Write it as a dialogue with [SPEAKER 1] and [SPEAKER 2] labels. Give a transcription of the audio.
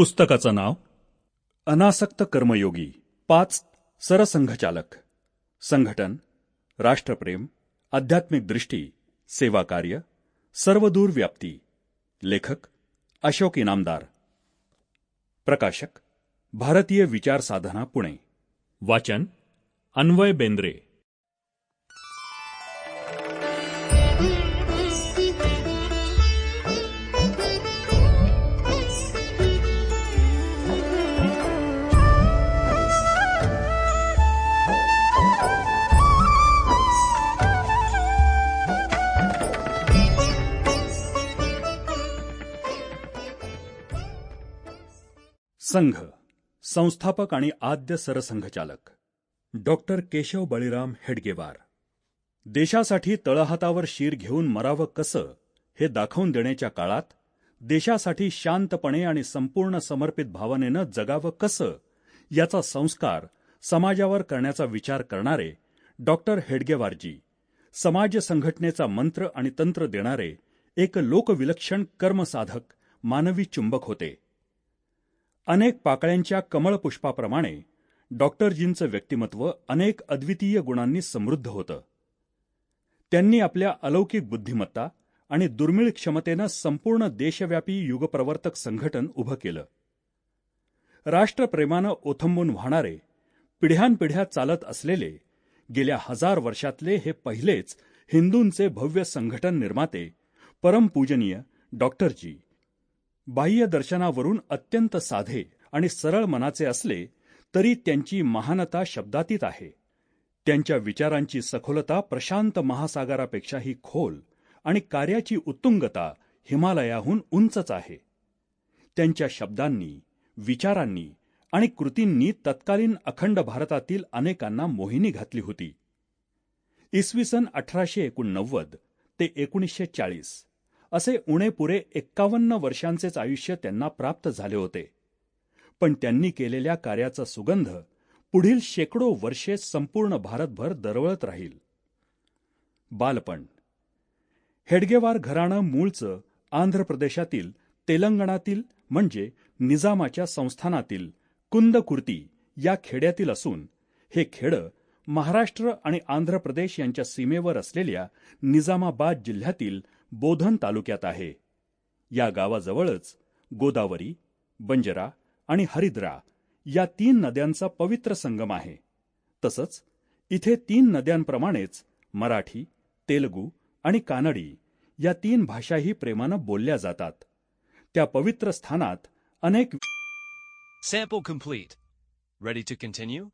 [SPEAKER 1] पुस्तकाचं नाव? अनासक्त कर्मयोगी पाच सरसंघचालक. संघटन राष्ट्रप्रेम आध्यात्मिक दृष्टी सेवाकार्य सर्वदूर व्याप्ती. लेखक अशोक इनामदार. प्रकाशक भारतीय विचार साधना पुणे. वाचन अन्वय बेंद्रे. संघ संस्थापक आणि आद्य सरसंघचालक डॉक्टर केशव बळीराम हेडगेवार. देशासाठी तळहातावर शीर घेऊन मरावं कसं हे दाखवून देण्याच्या काळात देशासाठी शांतपणे आणि संपूर्ण समर्पित भावनेनं जगावं कसं याचा संस्कार समाजावर करण्याचा विचार करणारे डॉक्टर हेडगेवारजी समाज संघटनेचा मंत्र आणि तंत्र देणारे एक लोकविलक्षण कर्मसाधक मानवी चुंबक होते. अनेक पाकळ्यांच्या कमळपुष्पाप्रमाणे डॉक्टरजींचं व्यक्तिमत्व अनेक अद्वितीय गुणांनी समृद्ध होतं. त्यांनी आपल्या अलौकिक बुद्धिमत्ता आणि दुर्मिळ क्षमतेनं संपूर्ण देशव्यापी युगप्रवर्तक संघटन उभं केलं. राष्ट्रप्रेमानं ओथंबून वाहणारे पिढ्यानपिढ्या चालत असलेले गेल्या हजार वर्षातले हे पहिलेच हिंदूंचे भव्य संघटन निर्माते परमपूजनीय डॉक्टरजी. बाह्य दर्शनावरून अत्यंत साधे आणि सरळ मनाचे असले तरी त्यांची महानता शब्दातीत आहे. त्यांच्या विचारांची सखोलता प्रशांत महासागरापेक्षाही खोल आणि कार्याची उत्तुंगता हिमालयाहून उंचच आहे. त्यांच्या शब्दांनी विचारांनी आणि कृतींनी तत्कालीन अखंड भारतातील अनेकांना मोहिनी घातली होती. इसवी सन अठराशे एकोणनव्वद ते एकोणीसशे चाळीस असे उणेपुरे एक्कावन्न वर्षांचेच आयुष्य त्यांना प्राप्त झाले होते. पण त्यांनी केलेल्या कार्याचा सुगंध पुढील शेकडो वर्षे संपूर्ण भारतभर दरवळत राहील. बालपण. हेडगेवार घराणं मूळचं आंध्र प्रदेशातील तेलंगणातील म्हणजे निजामाच्या संस्थानातील कुंदकुर्ती या खेड्यातील असून हे खेडं महाराष्ट्र आणि आंध्र प्रदेश यांच्या सीमेवर असलेल्या निजामाबाद जिल्ह्यातील बोधन तालुक्यात आहे. या गावाजवळच गोदावरी बंजरा आणि हरिद्रा या तीन नद्यांचा पवित्र संगम आहे. तसंच इथे तीन नद्यांप्रमाणेच मराठी तेलगू आणि कानडी या तीन भाषाही प्रेमानं बोलल्या जातात. त्या पवित्र स्थानात अनेक
[SPEAKER 2] sample complete. Ready to continue